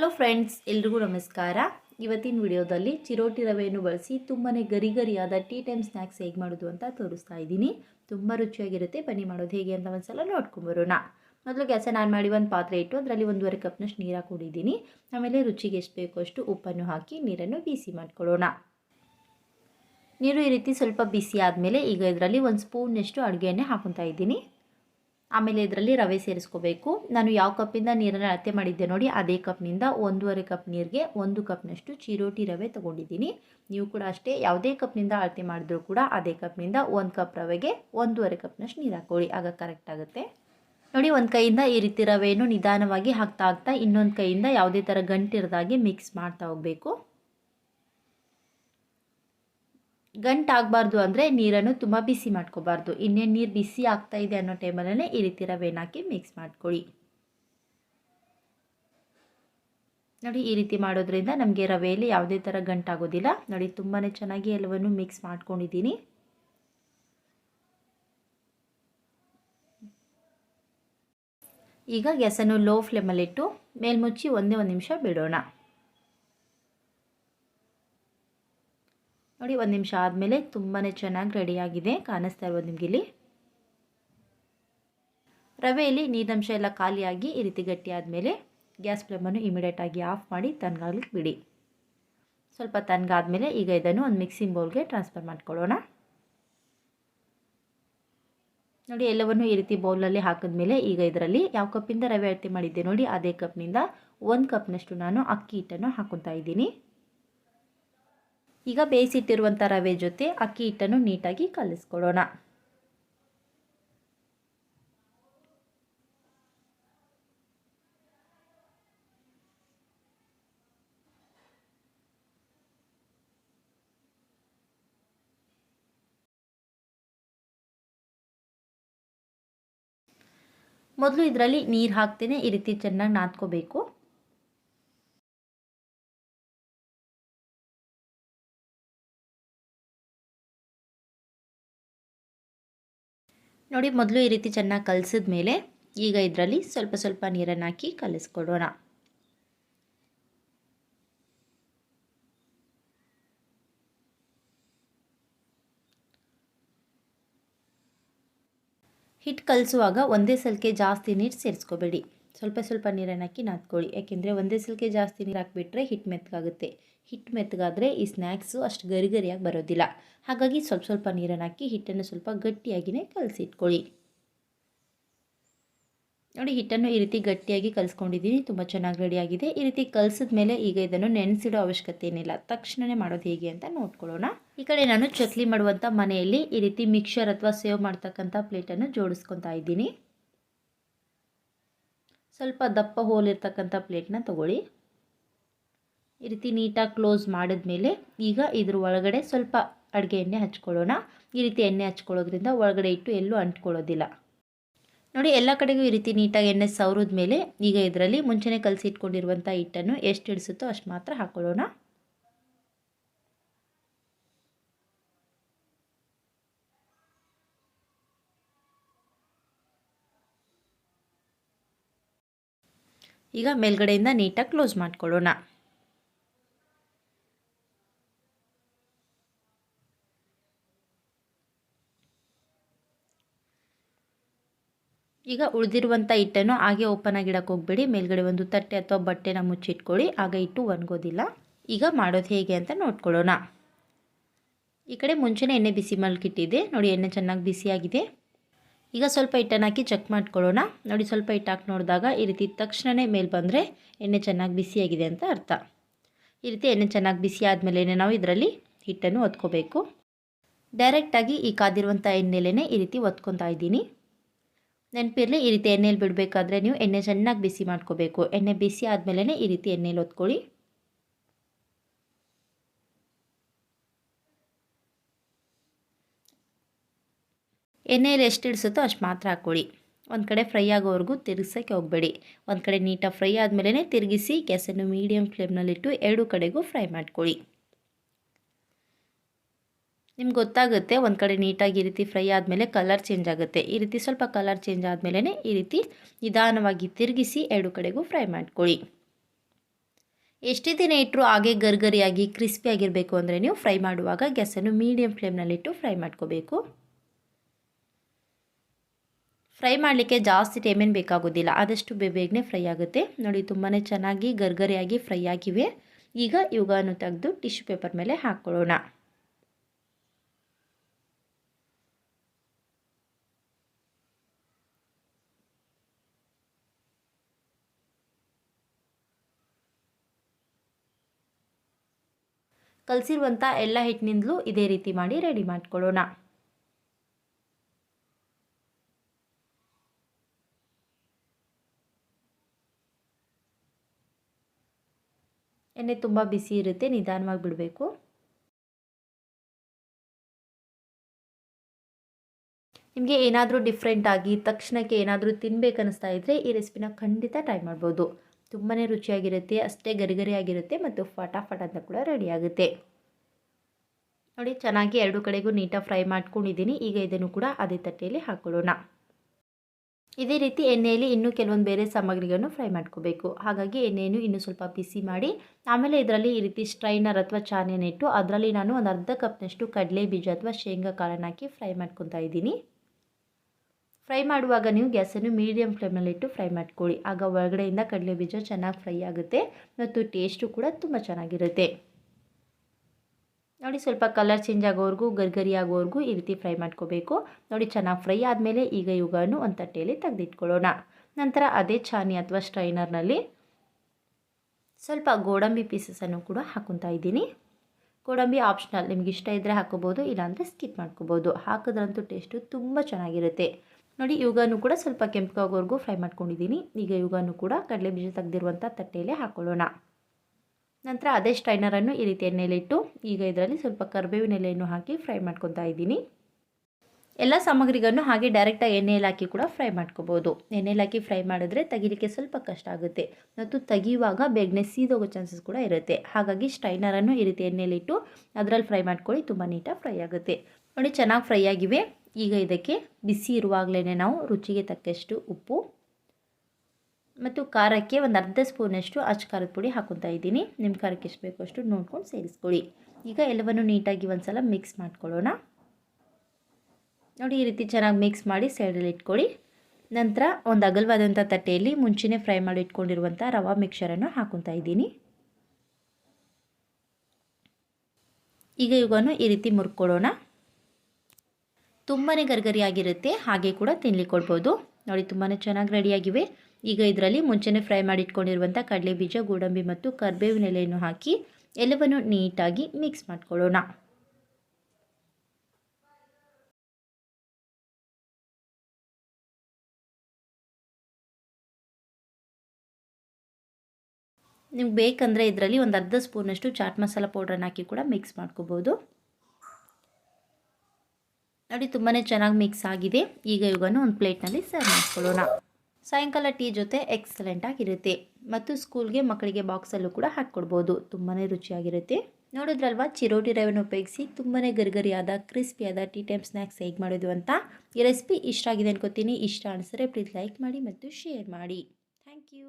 Hello friends ಎಲ್ರಿಗೂ ನಮಸ್ಕಾರ. ಇವತ್ತಿನ ವಿಡಿಯೋದಲ್ಲಿ ಚಿರೋಟಿ ರವೆಯನ್ನು ಬಳಸಿ ತುಂಬಾ ಗರಿ ಗರಿಯಾದ ಟೀ ಟೈಮ್ ಸ್ನ್ಯಾಕ್ಸ್ ಹೇಗೆ ಮಾಡೋದು ಅಂತ ತೋರಿಸ್ತಾ ಇದ್ದೀನಿ. ತುಂಬ ರುಚಿಯಾಗಿರುತ್ತೆ. ಬನ್ನಿ ಮಾಡೋದು ಹೇಗೆ ಅಂತ ಒಂದ್ಸಲ ನೋಡ್ಕೊಂಬರೋಣ ಮೊದಲು ಗ್ಯಾಸನ್ನು ಆನ್ ಮಾಡಿ ಒಂದು ಪಾತ್ರೆ ಇಟ್ಟು ಅದರಲ್ಲಿ ಒಂದೂವರೆ ಕಪ್ನಷ್ಟು ನೀರು ಹಾಕೊಂಡಿದ್ದೀನಿ ಆಮೇಲೆ ರುಚಿಗೆ ಎಷ್ಟು ಬೇಕೋ ಅಷ್ಟು ಉಪ್ಪನ್ನು ಹಾಕಿ ನೀರನ್ನು ಬಿಸಿ ಮಾಡ್ಕೊಳ್ಳೋಣ. ನೀರು ಈ ರೀತಿ ಸ್ವಲ್ಪ ಬಿಸಿ ಆದಮೇಲೆ ಈಗ ಇದರಲ್ಲಿ ಒಂದು ಸ್ಪೂನ್ನಷ್ಟು ಅಡುಗೆ ಎಣ್ಣೆ ಹಾಕೊತಾ ಇದ್ದೀನಿ. ಆಮೇಲೆ ಇದರಲ್ಲಿ ರವೆ ಸೇರಿಸ್ಕೋಬೇಕು. ನಾನು ಯಾವ ಕಪ್ಪಿಂದ ನೀರನ್ನು ಅಳತೆ ಮಾಡಿದ್ದೆ ನೋಡಿ, ಅದೇ ಕಪ್ನಿಂದ ಒಂದೂವರೆ ಕಪ್ ನೀರಿಗೆ ಒಂದು ಕಪ್ನಷ್ಟು ಚಿರೋಟಿ ರವೆ ತೊಗೊಂಡಿದ್ದೀನಿ. ನೀವು ಕೂಡ ಅಷ್ಟೇ ಯಾವುದೇ ಕಪ್ನಿಂದ ಅಳತೆ ಮಾಡಿದ್ರೂ ಕೂಡ ಅದೇ ಕಪ್ನಿಂದ ಒಂದು ಕಪ್ ರವೆಗೆ ಒಂದೂವರೆ ಕಪ್ನಷ್ಟು ನೀರು ಹಾಕೊಳ್ಳಿ. ಆಗ ಕರೆಕ್ಟ್ ಆಗುತ್ತೆ. ನೋಡಿ, ಒಂದು ಕೈಯಿಂದ ಈ ರೀತಿ ರವೆಯನ್ನು ನಿಧಾನವಾಗಿ ಹಾಕ್ತಾ ಹಾಕ್ತಾ ಇನ್ನೊಂದು ಕೈಯಿಂದ ಯಾವುದೇ ಥರ ಗಂಟಿರದಾಗೆ ಮಿಕ್ಸ್ ಮಾಡ್ತಾ ಹೋಗಬೇಕು. ಗಂಟು ಆಗಬಾರ್ದು ಅಂದರೆ ನೀರನ್ನು ತುಂಬ ಬಿಸಿ ಮಾಡ್ಕೋಬಾರ್ದು. ಇನ್ನೇನು ನೀರು ಬಿಸಿ ಆಗ್ತಾ ಇದೆ ಅನ್ನೋ ಟೈಮಲ್ಲೇ ಈ ರೀತಿ ರವೆನ ಹಾಕಿ ಮಿಕ್ಸ್ ಮಾಡ್ಕೊಳ್ಳಿ. ನೋಡಿ, ಈ ರೀತಿ ಮಾಡೋದ್ರಿಂದ ನಮಗೆ ರವೆಯಲ್ಲಿ ಯಾವುದೇ ಥರ ಗಂಟಾಗೋದಿಲ್ಲ. ನೋಡಿ ತುಂಬಾ ಚೆನ್ನಾಗಿ ಎಲ್ಲವನ್ನು ಮಿಕ್ಸ್ ಮಾಡ್ಕೊಂಡಿದ್ದೀನಿ. ಈಗ ಗ್ಯಾಸನ್ನು ಲೋ ಫ್ಲೇಮಲ್ಲಿಟ್ಟು ಮೇಲ್ಮುಚ್ಚಿ ಒಂದೇ ಒಂದು ನಿಮಿಷ ಬಿಡೋಣ. ನೋಡಿ, ಒಂದು ನಿಮಿಷ ಆದಮೇಲೆ ತುಂಬಾ ಚೆನ್ನಾಗಿ ರೆಡಿಯಾಗಿದೆ ಕಾಣಿಸ್ತಾ ಇರ್ಬೋದು ನಿಮಗೆ ಇಲ್ಲಿ. ರವೆಯಲ್ಲಿ ನೀರಿನಂಶ ಎಲ್ಲ ಖಾಲಿಯಾಗಿ ಈ ರೀತಿ ಗಟ್ಟಿ ಆದಮೇಲೆ ಗ್ಯಾಸ್ ಫ್ಲೇಮನ್ನು ಇಮಿಡಿಯೇಟಾಗಿ ಆಫ್ ಮಾಡಿ ತಣ್ಣಗಾಗ್ಲಿಕ್ಕೆ ಬಿಡಿ. ಸ್ವಲ್ಪ ತಣ್ಣಗಾದ್ಮೇಲೆ ಈಗ ಇದನ್ನು ಒಂದು ಮಿಕ್ಸಿಂಗ್ ಬೌಲ್ಗೆ ಟ್ರಾನ್ಸ್ಫರ್ ಮಾಡ್ಕೊಳ್ಳೋಣ. ನೋಡಿ, ಎಲ್ಲವನ್ನು ಈ ರೀತಿ ಬೌಲಲ್ಲಿ ಹಾಕಿದ್ಮೇಲೆ ಈಗ ಇದರಲ್ಲಿ ಯಾವ ಕಪ್ಪಿಂದ ರವೆ ಅಳತೆ ಮಾಡಿದ್ದೆ ನೋಡಿ, ಅದೇ ಕಪ್ನಿಂದ ಒಂದು ಕಪ್ನಷ್ಟು ನಾನು ಅಕ್ಕಿ ಹಿಟ್ಟನ್ನು ಹಾಕೊತಾ ಇದ್ದೀನಿ. ಈಗ ಬೇಯಿಸಿಟ್ಟಿರುವಂಥ ರವೆ ಜೊತೆ ಅಕ್ಕಿ ಹಿಟ್ಟನ್ನು ನೀಟಾಗಿ ಕಲಿಸ್ಕೊಡೋಣ ಮೊದಲು ಇದರಲ್ಲಿ ನೀರು ಹಾಕ್ತೇನೆ, ಈ ರೀತಿ ಚೆನ್ನಾಗಿ ನಾದ್ಕೋಬೇಕು. ನೋಡಿ, ಮೊದಲು ಈ ರೀತಿ ಚೆನ್ನಾಗಿ ಕಲಿಸಿದ ಮೇಲೆ ಈಗ ಇದರಲ್ಲಿ ಸ್ವಲ್ಪ ಸ್ವಲ್ಪ ನೀರನ್ನು ಹಾಕಿ ಕಲಿಸ್ಕೊಡೋಣ. ಹಿಟ್ಟು ಕಲಿಸುವಾಗ ಒಂದೇ ಸಲಕ್ಕೆ ಜಾಸ್ತಿ ನೀರು ಸೇರಿಸ್ಕೋಬೇಡಿ. ಸ್ವಲ್ಪ ಸ್ವಲ್ಪ ನೀರನ್ನು ಹಾಕಿ ನಾದ್ಕೊಳ್ಳಿ. ಯಾಕೆಂದರೆ ಒಂದೇ ಸಲಕ್ಕೆ ಜಾಸ್ತಿ ನೀರು ಹಾಕಿಬಿಟ್ರೆ ಹಿಟ್ಟು ಮೆತ್ತಗಾಗುತ್ತೆ ಹಿಟ್ಟು ಮೆತ್ತಗಾದರೆ ಈ ಸ್ನ್ಯಾಕ್ಸು ಅಷ್ಟು ಗರಿ ಗರಿಯಾಗಿ ಬರೋದಿಲ್ಲ. ಹಾಗಾಗಿ ಸ್ವಲ್ಪ ಸ್ವಲ್ಪ ನೀರನ್ನು ಹಾಕಿ ಹಿಟ್ಟನ್ನು ಸ್ವಲ್ಪ ಗಟ್ಟಿಯಾಗಿಯೇ ಕಲಸಿಟ್ಕೊಳ್ಳಿ. ನೋಡಿ ಹಿಟ್ಟನ್ನು ಈ ರೀತಿ ಗಟ್ಟಿಯಾಗಿ ಕಲಿಸ್ಕೊಂಡಿದ್ದೀನಿ. ತುಂಬ ಚೆನ್ನಾಗಿ ರೆಡಿಯಾಗಿದೆ ಈ ರೀತಿ ಕಲಿಸಿದ ಮೇಲೆ ಈಗ ಇದನ್ನು ನೆನೆಸಿಡೋ ಅವಶ್ಯಕತೆ ಏನಿಲ್ಲ. ತಕ್ಷಣವೇ ಮಾಡೋದು ಹೇಗೆ ಅಂತ ನೋಡ್ಕೊಳ್ಳೋಣ. ಈ ಕಡೆ ನಾನು ಚಕ್ಲಿ ಮಾಡುವಂಥ ಮನೆಯಲ್ಲಿ ಈ ರೀತಿ ಮಿಕ್ಸರ್ ಅಥವಾ ಸೇವ್ ಮಾಡ್ತಕ್ಕಂಥ ಪ್ಲೇಟನ್ನು ಜೋಡಿಸ್ಕೊತಾ ಇದ್ದೀನಿ. ಸ್ವಲ್ಪ ದಪ್ಪ ಹೋಲಿರ್ತಕ್ಕಂಥ ಪ್ಲೇಟ್ನ ತಗೊಳ್ಳಿ. ಈ ರೀತಿ ನೀಟಾಗಿ ಕ್ಲೋಸ್ ಮಾಡಿದ್ಮೇಲೆ ಈಗ ಇದ್ರ ಒಳಗಡೆ ಸ್ವಲ್ಪ ಅಡುಗೆ ಎಣ್ಣೆ ಹಚ್ಕೊಳ್ಳೋಣ. ಈ ರೀತಿ ಎಣ್ಣೆ ಹಚ್ಕೊಳ್ಳೋದ್ರಿಂದ ಒಳಗಡೆ ಇಟ್ಟು ಎಲ್ಲೂ ಅಂಟ್ಕೊಳ್ಳೋದಿಲ್ಲ. ನೋಡಿ, ಎಲ್ಲ ಕಡೆಗೂ ಈ ರೀತಿ ನೀಟಾಗಿ ಎಣ್ಣೆ ಸವರಿದ ಮೇಲೆ ಈಗ ಇದರಲ್ಲಿ ಮುಂಚೆನೇ ಕಲಸಿ ಇಟ್ಕೊಂಡಿರುವಂಥ ಹಿಟ್ಟನ್ನು ಎಷ್ಟು ಇಳಿಸುತ್ತೋ ಅಷ್ಟು ಮಾತ್ರ ಹಾಕೊಳ್ಳೋಣ. ಈಗ ಮೇಲ್ಗಡೆಯಿಂದ ನೀಟಾಗಿ ಕ್ಲೋಸ್ ಮಾಡ್ಕೊಳ್ಳೋಣ. ಈಗ ಉಳಿದಿರುವಂಥ ಹಿಟ್ಟನ್ನು ಹಾಗೆ ಓಪನ್ ಆಗಿಡಕ್ಕೆ ಹೋಗಬೇಡಿ. ಮೇಲ್ಗಡೆ ಒಂದು ತಟ್ಟೆ ಅಥವಾ ಬಟ್ಟೆನ ಮುಚ್ಚಿಟ್ಕೊಳ್ಳಿ. ಆಗ ಇಟ್ಟು ಒಣಗೋದಿಲ್ಲ. ಈಗ ಮಾಡೋದು ಹೇಗೆ ಅಂತ ನೋಡ್ಕೊಳ್ಳೋಣ. ಈ ಕಡೆ ಮುಂಚೆನೇ ಎಣ್ಣೆ ಬಿಸಿ ಮಲ್ಕಿಟ್ಟಿದೆ ನೋಡಿ ಎಣ್ಣೆ ಚೆನ್ನಾಗಿ ಬಿಸಿಯಾಗಿದೆ. ಈಗ ಸ್ವಲ್ಪ ಹಿಟ್ಟನ್ನು ಹಾಕಿ ಚೆಕ್ ಮಾಡ್ಕೊಳ್ಳೋಣ. ನೋಡಿ ಸ್ವಲ್ಪ ಹಿಟ್ಟು ಹಾಕಿ ನೋಡಿದಾಗ ಈ ರೀತಿ ತಕ್ಷಣವೇ ಮೇಲೆ ಬಂದರೆ ಎಣ್ಣೆ ಚೆನ್ನಾಗಿ ಬಿಸಿಯಾಗಿದೆ ಅಂತ ಅರ್ಥ. ಈ ರೀತಿ ಎಣ್ಣೆ ಚೆನ್ನಾಗಿ ಬಿಸಿ ಆದಮೇಲೆ ನಾವು ಇದರಲ್ಲಿ ಹಿಟ್ಟನ್ನು ಒತ್ಕೋಬೇಕು. ಡೈರೆಕ್ಟಾಗಿ ಈ ಕಾದಿರುವಂಥ ಎಣ್ಣೆಲೇ ಈ ರೀತಿ ಒತ್ಕೊತಾ ಇದ್ದೀನಿ. ನೆನಪಿರಲಿ, ಈ ರೀತಿ ಎಣ್ಣೆಲಿ ಬಿಡಬೇಕಾದ್ರೆ ನೀವು ಎಣ್ಣೆ ಚೆನ್ನಾಗಿ ಬಿಸಿ ಮಾಡ್ಕೋಬೇಕು. ಎಣ್ಣೆ ಬಿಸಿ ಆದಮೇಲೆ ಈ ರೀತಿ ಎಣ್ಣೆಲಿ ಒತ್ಕೊಳ್ಳಿ. ಎಣ್ಣೆಯಲ್ಲಿ ಎಷ್ಟು ಇಳಿಸುತ್ತೋ ಅಷ್ಟು ಮಾತ್ರ ಹಾಕ್ಕೊಳ್ಳಿ. ಒಂದು ಕಡೆ ಫ್ರೈ ಆಗೋವರೆಗೂ ತಿರುಗಿಸೋಕ್ಕೆ ಹೋಗಬೇಡಿ. ಒಂದು ಕಡೆ ನೀಟಾಗಿ ಫ್ರೈ ಆದಮೇಲೆ ತಿರುಗಿಸಿ ಗ್ಯಾಸನ್ನು ಮೀಡಿಯಮ್ ಫ್ಲೇಮ್ನಲ್ಲಿಟ್ಟು ಎರಡು ಕಡೆಗೂ ಫ್ರೈ ಮಾಡ್ಕೊಳ್ಳಿ. ನಿಮ್ಗೆ ಗೊತ್ತಾಗುತ್ತೆ ಒಂದು ಕಡೆ ನೀಟಾಗಿ ಈ ರೀತಿ ಫ್ರೈ ಆದಮೇಲೆ ಕಲರ್ ಚೇಂಜ್ ಆಗುತ್ತೆ. ಈ ರೀತಿ ಸ್ವಲ್ಪ ಕಲರ್ ಚೇಂಜ್ ಆದಮೇಲೆ ಈ ರೀತಿ ನಿಧಾನವಾಗಿ ತಿರುಗಿಸಿ ಎರಡು ಕಡೆಗೂ ಫ್ರೈ ಮಾಡ್ಕೊಳ್ಳಿ. ಎಷ್ಟೇ ದಿನ ಇಟ್ಟರು ಹಾಗೆ ಗರ್ಗರಿಯಾಗಿ ಕ್ರಿಸ್ಪಿಯಾಗಿರಬೇಕು ಅಂದರೆ ನೀವು ಫ್ರೈ ಮಾಡುವಾಗ ಗ್ಯಾಸನ್ನು ಮೀಡಿಯಮ್ ಫ್ಲೇಮ್ನಲ್ಲಿಟ್ಟು ಫ್ರೈ ಮಾಡ್ಕೋಬೇಕು. ಫ್ರೈ ಮಾಡಲಿಕ್ಕೆ ಜಾಸ್ತಿ ಟೈಮೇನು ಬೇಕಾಗೋದಿಲ್ಲ. ಆದಷ್ಟು ಬೇಗನೆ ಫ್ರೈ ಆಗುತ್ತೆ. ನೋಡಿ ತುಂಬಾ ಚೆನ್ನಾಗಿ ಗರ್ಗರಿಯಾಗಿ ಫ್ರೈ ಆಗಿವೆ. ಈಗ ಇವುಗಳನ್ನು ತೆಗೆದು ಟಿಶ್ಯೂ ಪೇಪರ್ ಮೇಲೆ ಹಾಕ್ಕೊಳ್ಳೋಣ ಕಲಸಿರುವಂಥ ಎಲ್ಲ ಹಿಟ್ಟಿನಿಂದಲೂ ಇದೇ ರೀತಿ ಮಾಡಿ ರೆಡಿ ಮಾಡ್ಕೊಳ್ಳೋಣ. ಎಣ್ಣೆ ತುಂಬ ಬಿಸಿ ಇರುತ್ತೆ, ನಿಧಾನವಾಗಿ ಬಿಡಬೇಕು. ನಿಮಗೆ ಏನಾದರೂ ಡಿಫ್ರೆಂಟಾಗಿ ತಕ್ಷಣಕ್ಕೆ ಏನಾದರೂ ತಿನ್ಬೇಕನ್ನಿಸ್ತಾ ಇದ್ದರೆ ಈ ರೆಸಿಪಿನ ಖಂಡಿತ ಟ್ರೈ ಮಾಡ್ಬೋದು. ತುಂಬಾ ರುಚಿಯಾಗಿರುತ್ತೆ, ಅಷ್ಟೇ ಗರಿಗರಿಯಾಗಿರುತ್ತೆ ಮತ್ತು ಫಟಾಫಟ್ ಅಂತ ಕೂಡ ರೆಡಿಯಾಗುತ್ತೆ ನೋಡಿ, ಚೆನ್ನಾಗಿ ಎರಡು ಕಡೆಗೂ ನೀಟಾಗಿ ಫ್ರೈ ಮಾಡ್ಕೊಂಡಿದ್ದೀನಿ. ಈಗ ಇದನ್ನು ಕೂಡ ಅದೇ ತಟ್ಟೆಯಲ್ಲಿ ಹಾಕ್ಕೊಳ್ಳೋಣ ಇದೇ ರೀತಿ ಎಣ್ಣೆಯಲ್ಲಿ ಇನ್ನೂ ಕೆಲವೊಂದು ಬೇರೆ ಸಾಮಗ್ರಿಗಳನ್ನು ಫ್ರೈ ಮಾಡ್ಕೋಬೇಕು. ಹಾಗಾಗಿ ಎಣ್ಣೆಯನ್ನು ಇನ್ನೂ ಸ್ವಲ್ಪ ಬಿಸಿ ಮಾಡಿ, ಆಮೇಲೆ ಇದರಲ್ಲಿ ಈ ರೀತಿ ಸ್ಟ್ರೈನರ್ ಅಥವಾ ಚಾನೆನಿಟ್ಟು ಅದರಲ್ಲಿ ನಾನು ಒಂದು ಅರ್ಧ ಕಪ್ನಷ್ಟು ಕಡಲೆ ಬೀಜ ಅಥವಾ ಶೇಂಗಾ ಕಾಳನ್ನು ಹಾಕಿ ಫ್ರೈ ಮಾಡ್ಕೊತಾ ಇದ್ದೀನಿ. ಫ್ರೈ ಮಾಡುವಾಗ ನೀವು ಗ್ಯಾಸನ್ನು ಮೀಡಿಯಮ್ ಫ್ಲೇಮಲ್ಲಿಟ್ಟು ಫ್ರೈ ಮಾಡ್ಕೊಳ್ಳಿ. ಆಗ ಒಳಗಡೆಯಿಂದ ಕಡಲೆ ಬೀಜ ಚೆನ್ನಾಗಿ ಫ್ರೈ ಆಗುತ್ತೆ ಮತ್ತು ಟೇಸ್ಟು ಕೂಡ ತುಂಬ ಚೆನ್ನಾಗಿರುತ್ತೆ. ನೋಡಿ ಸ್ವಲ್ಪ ಕಲರ್ ಚೇಂಜ್ ಆಗೋವರೆಗೂ, ಗರ್ಗರಿ ಆಗೋವರೆಗೂ ಈ ರೀತಿ ಫ್ರೈ ಮಾಡ್ಕೋಬೇಕು. ನೋಡಿ ಚೆನ್ನಾಗಿ ಫ್ರೈ ಆದಮೇಲೆ ಈಗ ಇವುಗಳನ್ನು ಒಂದು ತಟ್ಟೆಯಲ್ಲಿ ತೆಗೆದಿಟ್ಕೊಳ್ಳೋಣ. ನಂತರ ಅದೇ ಚಾನಿ ಅಥವಾ ಸ್ಟ್ರೈನರ್ನಲ್ಲಿ ಸ್ವಲ್ಪ ಗೋಡಂಬಿ ಪೀಸಸನ್ನು ಕೂಡ ಹಾಕೊತಾ ಇದ್ದೀನಿ. ಗೋಡಂಬಿ ಆಪ್ಷನಲ್ ನಿಮ್ಗೆ ಇಷ್ಟ ಇದ್ದರೆ ಹಾಕೋಬೋದು ಇಲ್ಲಾಂದರೆ ಸ್ಕಿಪ್ ಮಾಡ್ಕೋಬೋದು. ಹಾಕಿದ್ರಂತೂ ಟೇಸ್ಟು ತುಂಬ ಚೆನ್ನಾಗಿರುತ್ತೆ. ನೋಡಿ ಇವುಗಳನ್ನು ಕೂಡ ಸ್ವಲ್ಪ ಕೆಂಪಗಾಗೋವರೆಗೂ ಫ್ರೈ ಮಾಡ್ಕೊಂಡಿದ್ದೀನಿ. ಈಗ ಇವುಗಳನ್ನು ಕೂಡ ಕಡಲೆ ಬೀಜ ತೆಗೆದಿರುವಂಥ ತಟ್ಟೆಯಲ್ಲೇ ಹಾಕೊಳ್ಳೋಣ. ನಂತರ ಅದೇ ಸ್ಟೈನರನ್ನು ಈ ರೀತಿ ಎಣ್ಣೆಲಿಟ್ಟು ಈಗ ಇದರಲ್ಲಿ ಸ್ವಲ್ಪ ಕರ್ಬೇವಿನ ಎಲೆಯನ್ನು ಹಾಕಿ ಫ್ರೈ ಮಾಡ್ಕೊತಾ ಇದ್ದೀನಿ. ಎಲ್ಲ ಸಾಮಗ್ರಿಗಳನ್ನು ಹಾಗೆ ಡೈರೆಕ್ಟಾಗಿ ಎಣ್ಣೆಯಲ್ಲಿ ಹಾಕಿ ಕೂಡ ಫ್ರೈ ಮಾಡ್ಕೋಬೋದು. ಎಣ್ಣೆಯಲ್ಲಿ ಹಾಕಿ ಫ್ರೈ ಮಾಡಿದ್ರೆ ತೆಗಿಲಿಕ್ಕೆ ಸ್ವಲ್ಪ ಕಷ್ಟ ಆಗುತ್ತೆ. ಮತ್ತು ತೆಗೆಯುವಾಗ ಬೇಗನೆ ಸೀದೋಗೋ ಚಾನ್ಸಸ್ ಕೂಡ ಇರುತ್ತೆ. ಹಾಗಾಗಿ ಸ್ಟೈನರನ್ನು ಈ ರೀತಿ ಎಣ್ಣೆಯಲ್ಲಿಟ್ಟು ಅದರಲ್ಲಿ ಫ್ರೈ ಮಾಡ್ಕೊಳ್ಳಿ, ತುಂಬ ನೀಟಾಗಿ ಫ್ರೈ ಆಗುತ್ತೆ. ನೋಡಿ ಚೆನ್ನಾಗಿ ಫ್ರೈ ಆಗಿವೆ. ಈಗ ಇದಕ್ಕೆ ಬಿಸಿ ಇರುವಾಗಲೇ ನಾವು ರುಚಿಗೆ ತಕ್ಕಷ್ಟು ಉಪ್ಪು ಮತ್ತು ಖಾರಕ್ಕೆ ಒಂದು ಅರ್ಧ ಸ್ಪೂನಷ್ಟು ಅಚ್ಚು ಖಾರದ ಪುಡಿ ಹಾಕೊತಾ ಇದ್ದೀನಿ. ನಿಮ್ಮ ಖಾರಕ್ಕೆ ಎಷ್ಟು ಬೇಕೋ ಅಷ್ಟು ನೋಡ್ಕೊಂಡು ಸೇರಿಸ್ಕೊಳ್ಳಿ. ಈಗ ಎಲ್ಲವನ್ನು ನೀಟಾಗಿ ಒಂದು ಸಲ ಮಿಕ್ಸ್ ಮಾಡ್ಕೊಳ್ಳೋಣ. ನೋಡಿ, ಈ ರೀತಿ ಚೆನ್ನಾಗಿ ಮಿಕ್ಸ್ ಮಾಡಿ ಸೈಡಲ್ಲಿ ಇಟ್ಕೊಳ್ಳಿ. ನಂತರ ಒಂದು ಅಗಲವಾದಂಥ ತಟ್ಟೆಯಲ್ಲಿ ಮುಂಚೆನೇ ಫ್ರೈ ಮಾಡಿ ಇಟ್ಕೊಂಡಿರುವಂಥ ರವಾ ಮಿಕ್ಸರನ್ನು ಹಾಕೊತಾ ಇದ್ದೀನಿ. ಈಗ ಇವನ್ನು ಈ ರೀತಿ ಮುರ್ಕೊಳ್ಳೋಣ. ತುಂಬಾ ಗರ್ಗರಿಯಾಗಿರುತ್ತೆ, ಹಾಗೆ ಕೂಡ ತಿನ್ಲಿಕ್ಕೆ ಕೊಡ್ಬೋದು ನೋಡಿ ತುಂಬಾ ಚೆನ್ನಾಗಿ ರೆಡಿಯಾಗಿವೆ ಈಗ ಇದರಲ್ಲಿ ಮುಂಚೆನೇ ಫ್ರೈ ಮಾಡಿ ಇಟ್ಕೊಂಡಿರುವಂಥ ಕಡಲೆ ಬೀಜ, ಗೋಡಂಬಿ ಮತ್ತು ಕರ್ಬೇವಿನ ಎಲೆಯನ್ನು ಹಾಕಿ ಎಲ್ಲವನ್ನು ನೀಟಾಗಿ ಮಿಕ್ಸ್ ಮಾಡ್ಕೊಳ್ಳೋಣ. ನಿಮ್ಗೆ ಬೇಕಂದರೆ ಇದರಲ್ಲಿ ಒಂದು ಅರ್ಧ ಸ್ಪೂನಷ್ಟು ಚಾಟ್ ಮಸಾಲ ಪೌಡ್ರನ್ನ ಹಾಕಿ ಕೂಡ ಮಿಕ್ಸ್ ಮಾಡ್ಕೋಬೋದು. ನೋಡಿ ತುಂಬಾ ಚೆನ್ನಾಗಿ ಮಿಕ್ಸ್ ಆಗಿದೆ. ಈಗ ಇವನ್ನು ಒಂದು ಪ್ಲೇಟ್ನಲ್ಲಿ ಸರ್ವ್ ಮಾಡ್ಕೊಳ್ಳೋಣ. ಸಾಯಂಕಾಲ ಟೀ ಜೊತೆ ಎಕ್ಸಲೆಂಟ್ ಆಗಿರುತ್ತೆ. ಮತ್ತು ಸ್ಕೂಲ್ಗೆ ಮಕ್ಕಳಿಗೆ ಬಾಕ್ಸಲ್ಲೂ ಕೂಡ ಹಾಕ್ಕೊಡ್ಬೋದು. ತುಂಬಾ ರುಚಿಯಾಗಿರುತ್ತೆ. ನೋಡಿದ್ರಲ್ವಾ? ಚಿರೋಟಿ ರವೆನ ಉಪಯೋಗಿಸಿ ತುಂಬಾ ಗರಿಗರಿಯಾದ ಕ್ರಿಸ್ಪಿಯಾದ ಟೀ ಟೈಮ್ ಸ್ನ್ಯಾಕ್ಸ್ ಹೇಗೆ ಮಾಡೋದು ಅಂತ? ಈ ರೆಸಿಪಿ ಇಷ್ಟ ಆಗಿದೆ ಅನ್ಕೋತೀನಿ. ಇಷ್ಟ ಅನಿಸಿದ್ರೆ ಪ್ಲೀಸ್ ಲೈಕ್ ಮಾಡಿ ಮತ್ತು ಶೇರ್ ಮಾಡಿ. Thank you